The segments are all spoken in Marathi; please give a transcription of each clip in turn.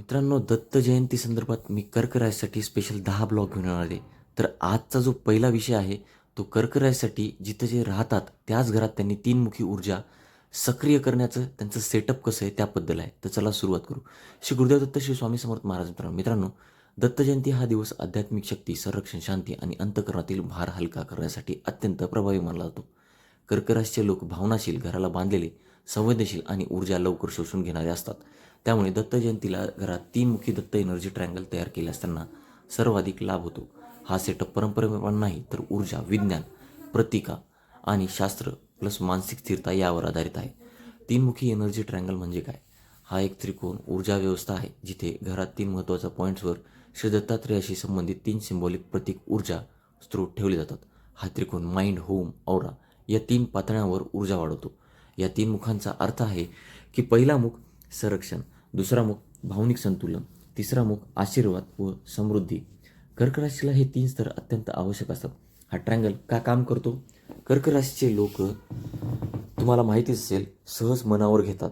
मित्रांनो दत्त जयंती संदर्भात मी कर्करायसाठी स्पेशल दहा ब्लॉग घेऊन येणार आहे. तर आजचा जो पहिला विषय आहे तो कर्करायसाठी जिथं जे राहतात त्याच घरात त्यांनी तीनमुखी ऊर्जा सक्रिय करण्याचं त्यांचं सेटअप कसं आहे त्याबद्दल आहे. तर चला सुरुवात करू. श्री गुरुदेव दत्त श्री स्वामी समर्थ महाराज मित्रांनो मित्रांनो दत्त जयंती हा दिवस आध्यात्मिक शक्ती संरक्षण शांती आणि अंतकरणातील भार हलका करण्यासाठी अत्यंत प्रभावी मानला जातो. कर्कराशचे लोक भावनाशील घराला बांधलेले संवेदनशील आणि ऊर्जा लवकर शोषून घेणारे असतात. त्यामुळे दत्त जयंतीला घरात तीन मुखी दत्त एनर्जी ट्रँगल तयार केल्यास त्यांना सर्वाधिक लाभ होतो. हा सेटअप परंपरेप्रमाणे नाही तर ऊर्जा विज्ञान प्रतिका आणि शास्त्र प्लस मानसिक स्थिरता यावर आधारित आहे. तीनमुखी एनर्जी ट्रँगल म्हणजे काय? हा एक त्रिकोण ऊर्जा व्यवस्था आहे जिथे घरात तीन महत्त्वाच्या पॉईंट्सवर श्री दत्तात्रेयाशी संबंधित तीन सिंबॉलिक प्रतीक ऊर्जा स्त्रोत ठेवले जातात. हा त्रिकोण माइंड होम औरा या तीन पातळ्यांवर ऊर्जा वाढवतो. या तीन मुखांचा अर्थ आहे की पहिला मुख संरक्षण दुसरा मुख भावनिक संतुलन तिसरा मुख आशीर्वाद व समृद्धी. कर्क राशीला हे तीन स्तर अत्यंत आवश्यक असतात. हा ट्रँगल का काम करतो? कर्क राशीचे लोक तुम्हाला माहिती असेल सहज मनावर घेतात.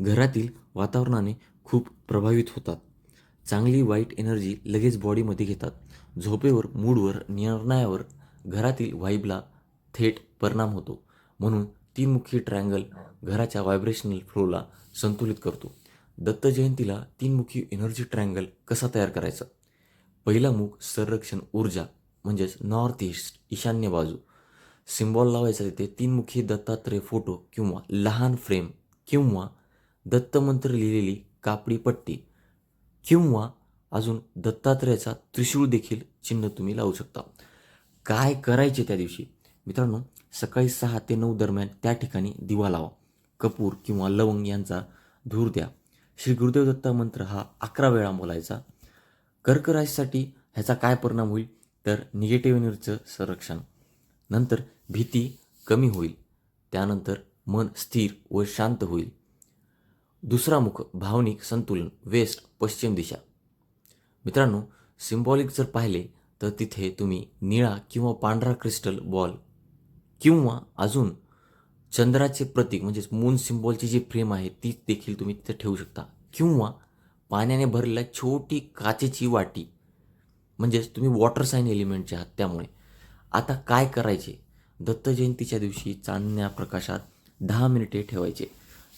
घरातील वातावरणाने खूप प्रभावित होतात. चांगली वाईट एनर्जी लगेच बॉडीमध्ये घेतात. झोपेवर मूडवर निर्णयावर घरातील वाईबला थेट परिणाम होतो. म्हणून तीनमुखी ट्रँगल घराच्या व्हायब्रेशनल फ्लोला संतुलित करतो. दत्त जयंतीला तीनमुखी एनर्जी ट्रँगल कसा तयार करायचा? पहिला मुख संरक्षण ऊर्जा म्हणजेच नॉर्थ ईस्ट ईशान्य बाजू. सिम्बॉल लावायचा तिथे तीनमुखी दत्तात्रय फोटो किंवा लहान फ्रेम किंवा दत्तमंत्र लिहिलेली कापडी पट्टी किंवा अजून दत्तात्रयाचा त्रिशूळ देखील चिन्ह तुम्ही लावू शकता. काय करायचे त्या दिवशी? मित्रांनो सकाळी सहा ते नऊ दरम्यान त्या ठिकाणी दिवा लावा. कपूर किंवा लवंग यांचा धूर द्या. श्री गुरुदेव दत्ता मंत्र हा अकरा वेळा बोलायचा. कर्कराशीसाठी ह्याचा काय परिणाम होईल? तर निगेटिव्ह एनर्जीचं संरक्षण. नंतर भीती कमी होईल. त्यानंतर मन स्थिर व शांत होईल. दुसरा मुख भावनिक संतुलन वेस्ट पश्चिम दिशा. मित्रांनो सिम्बॉलिक जर पाहिले तर तिथे तुम्ही निळा किंवा पांढरा क्रिस्टल बॉल किंवा अजून चंद्राचे प्रतीक म्हणजेच मून सिम्बॉलची जी फ्रेम आहे ती देखील तुम्ही तिथे ठेवू शकता. किंवा पाण्याने भरलेल्या छोटी काचेची वाटी म्हणजेच तुम्ही वॉटर साईन एलिमेंटचे आहात त्यामुळे. आता काय करायचे? दत्त जयंतीच्या दिवशी चांदण्या प्रकाशात दहा मिनिटे ठेवायचे.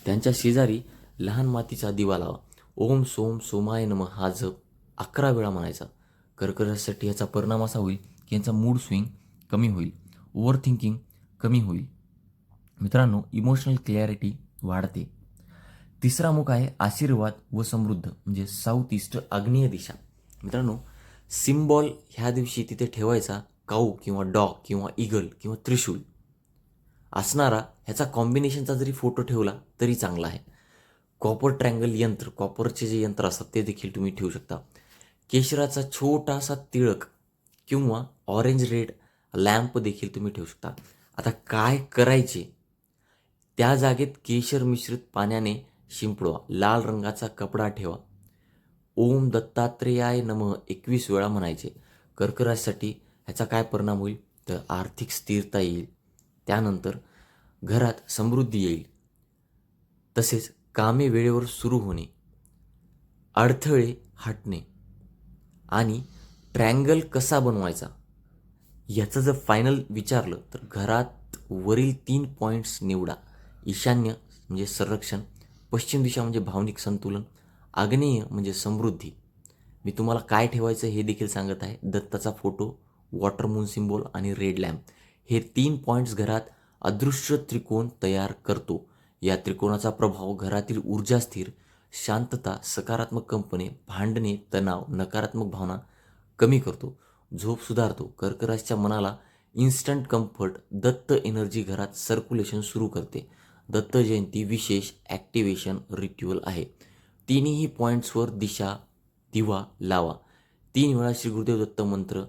त्यांच्या शेजारी लहान मातीचा दिवा लावा. ओम सोम सोमाय नम हा जप अकरा वेळा म्हणायचा. कर्करासाठी याचा परिणाम असा होईल की यांचा मूड स्विंग कमी होईल. ओव्हर थिंकिंग कमी होईल. मित्रांनो इमोशनल क्लॅरिटी वाढते. तिसरा मुख आहे आशीर्वाद व समृद्ध म्हणजे साऊथ ईस्ट आग्नेय दिशा. मित्रांनो सिम्बॉल ह्या दिवशी तिथे ठेवायचा काऊ किंवा डॉग किंवा इगल किंवा त्रिशूल. असणारा ह्याचा कॉम्बिनेशनचा जरी फोटो ठेवला तरी चांगला आहे. कॉपर ट्रँगल यंत्र कॉपरचे जे यंत्र असतात ते देखील तुम्ही ठेवू शकता. केशराचा छोटासा तिळक किंवा ऑरेंज रेड लॅम्प देखील तुम्ही ठेवू शकता. आता काय करायचे? त्या जागेत केशर मिश्रित पाण्याने शिंपडवा लाल रंगाचा कपडा ठेवा. ओम दत्तात्रेयाय नम एकवीस वेळा म्हणायचे. कर्करासाठी ह्याचा काय परिणाम होईल? तर आर्थिक स्थिरता येईल. त्यानंतर घरात समृद्धी येईल. तसेच कामे वेळेवर सुरू होणे अडथळे हटणे आणि ट्रँगल कसा बनवायचा? याचं जर फायनल विचारलं तर घरात वरील तीन पॉईंट्स निवडा. ईशान्य म्हणजे संरक्षण पश्चिम दिशा म्हणजे भावनिक संतुलन आग्नेय म्हणजे समृद्धी. मी तुम्हाला काय ठेवायचं हे देखील सांगत आहे. दत्ताचा फोटो वॉटर मून सिम्बॉल आणि रेड लॅम्प हे तीन पॉईंट्स घरात अदृश्य त्रिकोण तयार करतो. या त्रिकोणाचा प्रभाव घरातील ऊर्जा स्थिर शांतता सकारात्मक कंपने भांडणे तणाव नकारात्मक भावना कमी करतो. झोप सुधारतो. कर्कराशच्या मनाला इन्स्टंट कम्फर्ट दत्त एनर्जी घरात सर्क्युलेशन सुरू करते. दत्त जयंती विशेष ॲक्टिवेशन रिच्युअल आहे. तिन्ही पॉईंट्सवर दिशा दिवा लावा. तीन वेळा श्री गुरुदेव दत्त मंत्र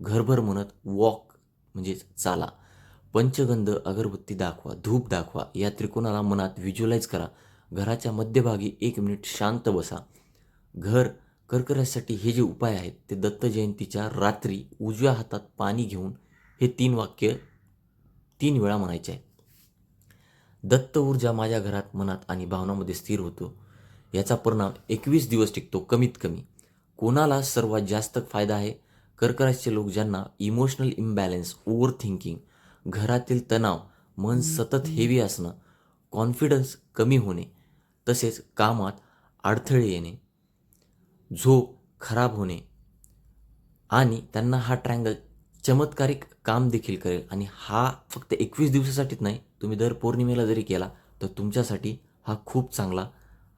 घरभर म्हणत वॉक म्हणजेच चाला. पंचगंध अगरबत्ती दाखवा धूप दाखवा. या त्रिकोणाला मनात व्हिज्युअलाइज करा. घराच्या मध्यभागी एक मिनिट शांत बसा. घर कर्करासाठी हे जे उपाय आहेत ते दत्त जयंतीच्या रात्री उजव्या हातात पाणी घेऊन हे तीन वाक्य तीन वेळा म्हणायचे आहे. दत्त ऊर्जा माझ्या घरात मनात आणि भावनामध्ये स्थिर होतो. याचा परिणाम एकवीस दिवस टिकतो कमीत कमी. कोणाला सर्वात जास्त फायदा आहे? कर्कराशचे लोक ज्यांना इमोशनल इम्बॅलन्स ओव्हर थिंकिंग घरातील तणाव मन सतत हेवी असणं कॉन्फिडन्स कमी होणे तसेच कामात अडथळे येणे झोप खराब होणे. आणि त्यांना हा ट्रँगल चमत्कारिक काम देखील करेल. आणि हा फक्त एकवीस दिवसासाठीच नाही तुम्ही दर पौर्णिमेला जरी केला तर तुमच्यासाठी हा खूप चांगला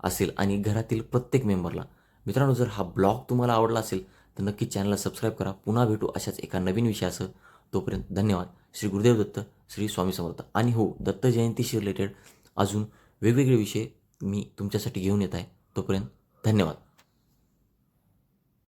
असेल. आणि घरातील प्रत्येक मेंबरला मित्रांनो जर हा ब्लॉग तुम्हाला आवडला असेल तर नक्की चॅनलला सबस्क्राईब करा. पुन्हा भेटू अशाच एका नवीन विषयासह. तोपर्यंत धन्यवाद. श्री गुरुदेव दत्त श्री स्वामी समर्थ. आणि हो दत्त जयंतीशी रिलेटेड अजून वेगवेगळे विषय मी तुमच्यासाठी घेऊन येत आहे. तोपर्यंत धन्यवाद.